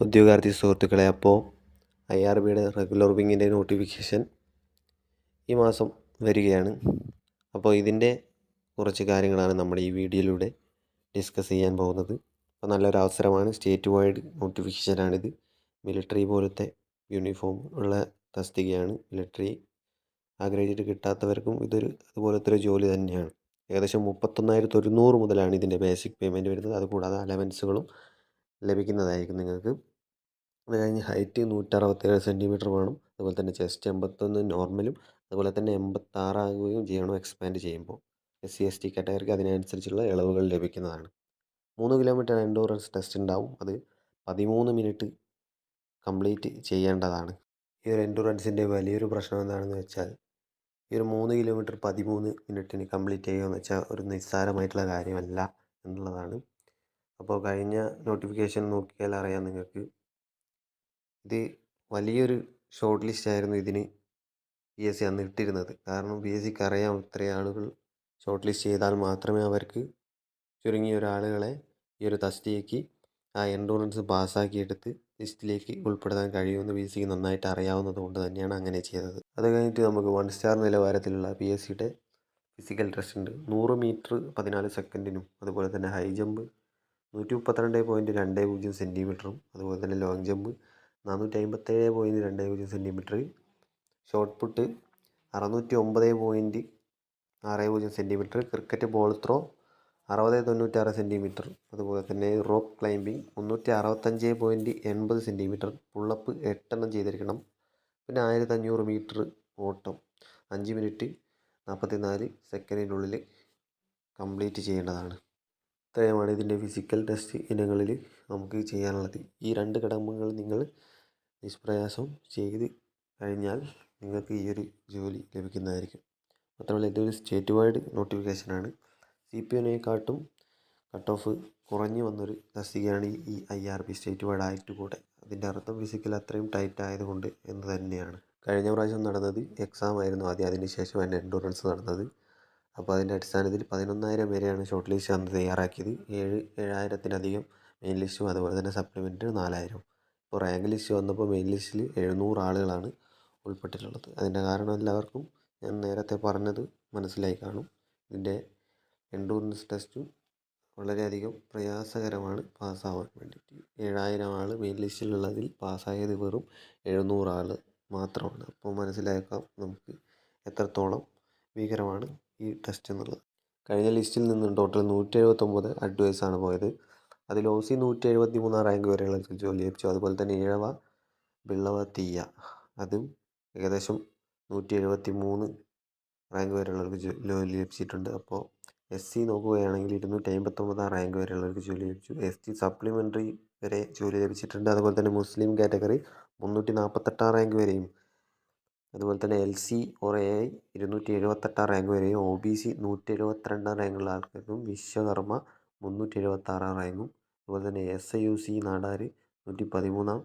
ഉദ്യോഗാർത്ഥി സുഹൃത്തുക്കളെ അപ്പോൾ I R ബിയുടെ റെഗുലർ വിങ്ങിന്റെ നോട്ടിഫിക്കേഷൻ ഈ മാസം വരികയാണ്. അപ്പോൾ ഇതിന്റെ കുറച്ച് കാര്യങ്ങളാണ് നമ്മൾ ഈ വീഡിയോയിലൂടെ ഡിസ്കസ് ചെയ്യാൻ പോകുന്നത്. അപ്പോൾ നല്ലൊരു അവസരമാണ്. സ്റ്റേറ്റ് വൈഡ് നോട്ടിഫിക്കേഷനാണിത് മിലിറ്ററി പോലത്തെ യൂണിഫോം ഉള്ള തസ്തികയാണ് മിലിറ്ററി ആഗ്രഹിച്ചിട്ട് കിട്ടാത്തവർക്കും ഇതൊരു അതുപോലത്തെ ഒരു ജോലി തന്നെയാണ്. ഏകദേശം മുപ്പത്തൊന്നായിരത്തി ഒരുന്നൂറ് മുതലാണ് ഇതിന്റെ ബേസിക് പേയ്മെന്റ് വരുന്നത്. അതുകൂടാതെ അലവൻസുകളും ലഭിക്കുന്നതായിരിക്കും നിങ്ങൾക്ക്. അത് കഴിഞ്ഞ് ഹൈറ്റ് നൂറ്ററുപത്തേഴ് സെന്റിമീറ്റർ വേണം. അതുപോലെ തന്നെ ചെസ്റ്റ് എൺപത്തൊന്ന് നോർമലും അതുപോലെ തന്നെ എൺപത്താറാകുകയും ചെയ്യണം എക്സ്പാൻഡ് ചെയ്യുമ്പോൾ. എസ് സി എസ് ടി കാറ്റഗറിക്ക് അതിനനുസരിച്ചുള്ള ഇളവുകൾ ലഭിക്കുന്നതാണ്. മൂന്ന് കിലോമീറ്റർ എൻഡോറൻസ് ടെസ്റ്റ് ഉണ്ടാവും. അത് പതിമൂന്ന് മിനിറ്റ് കംപ്ലീറ്റ് ചെയ്യേണ്ടതാണ്. ഈ ഒരു എൻഡുറൻസിന്റെ വലിയൊരു പ്രശ്നം എന്താണെന്ന് വെച്ചാൽ ഈ ഒരു മൂന്ന് കിലോമീറ്റർ പതിമൂന്ന് മിനിറ്റിന് കംപ്ലീറ്റ് ചെയ്യുക എന്ന് വെച്ചാൽ ഒരു നിസ്സാരമായിട്ടുള്ള കാര്യമല്ല എന്നുള്ളതാണ്. അപ്പോൾ കഴിഞ്ഞ നോട്ടിഫിക്കേഷൻ നോക്കിയാൽ അറിയാം നിങ്ങൾക്ക്. ഇത് വലിയൊരു ഷോർട്ട് ലിസ്റ്റ് ആയിരുന്നു ഇതിന് പി എസ് സി അന്ന് ഇട്ടിരുന്നത്. കാരണം പി എസ് സിക്ക് അറിയാം ഇത്രയും ആളുകൾ ഷോർട്ട് ലിസ്റ്റ് ചെയ്താൽ മാത്രമേ അവർക്ക് ചുരുങ്ങിയ ഒരാളുകളെ ഈ ഒരു തസ്തികയ്ക്ക് ആ എൻഡോറൻസ് പാസ്സാക്കിയെടുത്ത് ലിസ്റ്റിലേക്ക് ഉൾപ്പെടുത്താൻ കഴിയുമെന്ന് പി എസ് സിക്ക് നന്നായിട്ട് അറിയാവുന്നത് കൊണ്ട് തന്നെയാണ് അങ്ങനെ ചെയ്തത്. അത് കഴിഞ്ഞിട്ട് നമുക്ക് വൺ സ്റ്റാർ നിലവാരത്തിലുള്ള പി എസ് സിയുടെ ഫിസിക്കൽ ടെസ്റ്റ് ഉണ്ട്. നൂറ് മീറ്റർ പതിനാല് സെക്കൻഡിനും അതുപോലെ തന്നെ ഹൈ ജമ്പ് നൂറ്റി മുപ്പത്തിരണ്ട് പോയിന്റ് രണ്ട് പൂജ്യം സെന്റിമീറ്ററും അതുപോലെ തന്നെ ലോങ് ജമ്പ് നാനൂറ്റി അമ്പത്തേഴ് പോയിന്റ് രണ്ട് പൂജ്യം സെന്റിമീറ്റർ ഷോർട്ട് പുട്ട് അറുന്നൂറ്റി ഒമ്പത് പോയിന്റ് ആറ് പൂജ്യം സെന്റിമീറ്റർ ക്രിക്കറ്റ് ബോൾ ത്രോ അറുപത് തൊണ്ണൂറ്റാറ് സെന്റിമീറ്റർ അതുപോലെ തന്നെ റോപ്പ് ക്ലൈമ്പിംഗ് മുന്നൂറ്റി അറുപത്തഞ്ച് പോയിന്റ് എൺപത് സെന്റിമീറ്റർ പുള്ളപ്പ് എട്ടെണ്ണം ചെയ്തിരിക്കണം. പിന്നെ ആയിരത്തി അഞ്ഞൂറ് മീറ്റർ ഓട്ടം അഞ്ച് മിനിറ്റ് നാൽപ്പത്തി നാല് സെക്കൻഡിനുള്ളിൽ കംപ്ലീറ്റ് ചെയ്യേണ്ടതാണ്. ഇത്രയുമാണ് ഇതിന്റെ ഫിസിക്കൽ ടെസ്റ്റ് ഇനങ്ങളിൽ നമുക്ക് ചെയ്യാനുള്ളത്. ഈ രണ്ട് ഘടകങ്ങൾ നിങ്ങൾ നിഷ്പ്രയാസം ചെയ്ത് കഴിഞ്ഞാൽ നിങ്ങൾക്ക് ഈ ഒരു ജോലി ലഭിക്കുന്നതായിരിക്കും. മാത്രമല്ല ഇതൊരു സ്റ്റേറ്റ് വൈഡ് നോട്ടിഫിക്കേഷനാണ് സി പി എനെക്കാട്ടും കട്ട് ഓഫ് കുറഞ്ഞു വന്നൊരു തസ്തികയാണ് ഈ I R B state wide ആയിട്ട് കൂടെ അതിന്റെ അർത്ഥം ഫിസിക്കൽ അത്രയും ടൈറ്റ് ആയതുകൊണ്ട് എന്ന് തന്നെയാണ്. കഴിഞ്ഞ പ്രാവശ്യം നടന്നത് എക്സാം ആയിരുന്നു ആദ്യം. അതിന് ശേഷം എന്റെ എൻഡോറൻസ് നടന്നത്. അപ്പോൾ അതിന്റെ അടിസ്ഥാനത്തിൽ പതിനൊന്നായിരം പേരെയാണ് ഷോർട്ട് ലിസ്റ്റ് അന്ന് തയ്യാറാക്കിയത്. ഏഴ് ഏഴായിരത്തിലധികം മെയിൻ ലിസ്റ്റും അതുപോലെ തന്നെ സപ്ലിമെന്റ് നാലായിരം ഇപ്പോൾ റാങ്ക് ലിസ്റ്റ് വന്നപ്പോൾ മെയിൻ ലിസ്റ്റിൽ എഴുന്നൂറ് ആളുകളാണ് ഉൾപ്പെട്ടിട്ടുള്ളത്. അതിന്റെ കാരണം എല്ലാവർക്കും ഞാൻ നേരത്തെ പറഞ്ഞത് മനസ്സിലായി കാണും. ഇതിന്റെ എൻഡൂറൻസ് ടെസ്റ്റും വളരെയധികം പ്രയാസകരമാണ് പാസ്സാവാൻ വേണ്ടിയിട്ട്. ഏഴായിരം ആൾ മെയിൻ ലിസ്റ്റിലുള്ളതിൽ പാസ്സായത് വെറും എഴുന്നൂറ് ആൾ മാത്രമാണ്. അപ്പോൾ മനസ്സിലാക്കാം നമുക്ക് എത്രത്തോളം ഭീകരമാണ്. ഈ ടെസ്റ്റ് എന്നുള്ളത്. കഴിഞ്ഞ ലിസ്റ്റിൽ നിന്നും ടോട്ടൽ നൂറ്റി എഴുപത്തൊമ്പത് ആണ് പോയത്. അതിൽ ഒ സി നൂറ്റി എഴുപത്തി മൂന്നാം റാങ്ക് വരെയുള്ള ജോലി ലഭിച്ചു. അതുപോലെ തന്നെ ഇഴവ വിള്ളവ തീയ അതും ഏകദേശം നൂറ്റി എഴുപത്തി മൂന്ന് റാങ്ക് വരെയുള്ളവർക്ക് ജോലി ലഭിച്ചിട്ടുണ്ട്. അപ്പോൾ എസ് സി നോക്കുകയാണെങ്കിൽ ഇരുന്നൂറ്റി അമ്പത്തൊമ്പതാം റാങ്ക് വരെയുള്ളവർക്ക് ജോലി ലഭിച്ചു. എസ് ടി സപ്ലിമെന്ററി വരെ ജോലി ലഭിച്ചിട്ടുണ്ട്. അതുപോലെ തന്നെ മുസ്ലിം കാറ്റഗറി മുന്നൂറ്റി നാൽപ്പത്തെട്ടാം റാങ്ക് വരെയും അതുപോലെ തന്നെ L C or A I ഇരുന്നൂറ്റി എഴുപത്തെട്ടാം റാങ്ക് വരെയും ഒ ബി സി നൂറ്റി എഴുപത്തിരണ്ടാം റാങ്കുള്ള ആൾക്കാർക്കും വിശ്വകർമ്മ മുന്നൂറ്റി എഴുപത്താറാം റാങ്കും അതുപോലെ തന്നെ S I U C Nadar നൂറ്റി പതിമൂന്നാം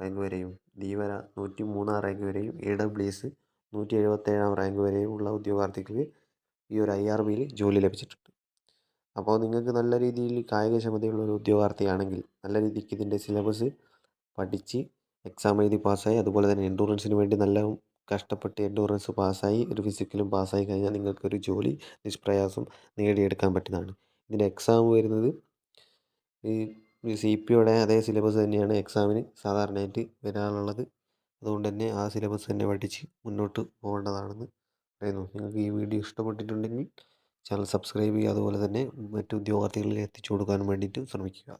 റാങ്ക് വരെയും ധീവര നൂറ്റി മൂന്നാം റാങ്ക് വരെയും എ ഡബ്ല്യു എസ് നൂറ്റി എഴുപത്തേഴാം റാങ്ക് വരെയും ഉള്ള ഉദ്യോഗാർത്ഥികൾക്ക് ഈ ഒരു ഐ ആർ ബിയിൽ ജോലി ലഭിച്ചിട്ടുണ്ട്. അപ്പോൾ നിങ്ങൾക്ക് നല്ല രീതിയിൽ കായികക്ഷമതയുള്ള ഒരു ഉദ്യോഗാർത്ഥിയാണെങ്കിൽ നല്ല രീതിക്ക് ഇതിന്റെ സിലബസ് പഠിച്ച് എക്സാം എഴുതി പാസ്സായി അതുപോലെ തന്നെ എൻഡൂറൻസിന് വേണ്ടി നല്ല കഷ്ടപ്പെട്ട് എൻഡോറൻസ് പാസ്സായി ഒരു ഫിസിക്കലും പാസ്സായി കഴിഞ്ഞാൽ നിങ്ങൾക്കൊരു ജോലി നിഷ്പ്രയാസം നേടിയെടുക്കാൻ പറ്റുന്നതാണ്. ഇതിന്റെ എക്സാം വരുന്നത് ഈ സി പി യുടെ അതേ സിലബസ് തന്നെയാണ് എക്സാമിന് സാധാരണയായിട്ട് വരാനുള്ളത് അതുകൊണ്ട് തന്നെ ആ സിലബസ് തന്നെ പഠിച്ച് മുന്നോട്ട് പോകേണ്ടതാണെന്ന് പറയുന്നു. നിങ്ങൾക്ക് ഈ വീഡിയോ ഇഷ്ടപ്പെട്ടിട്ടുണ്ടെങ്കിൽ ചാനൽ സബ്സ്ക്രൈബ് ചെയ്യുക. അതുപോലെ തന്നെ മറ്റു ഉദ്യോഗാർത്ഥികളിൽ എത്തിച്ചു കൊടുക്കാൻ വേണ്ടിയിട്ട് ശ്രമിക്കുക.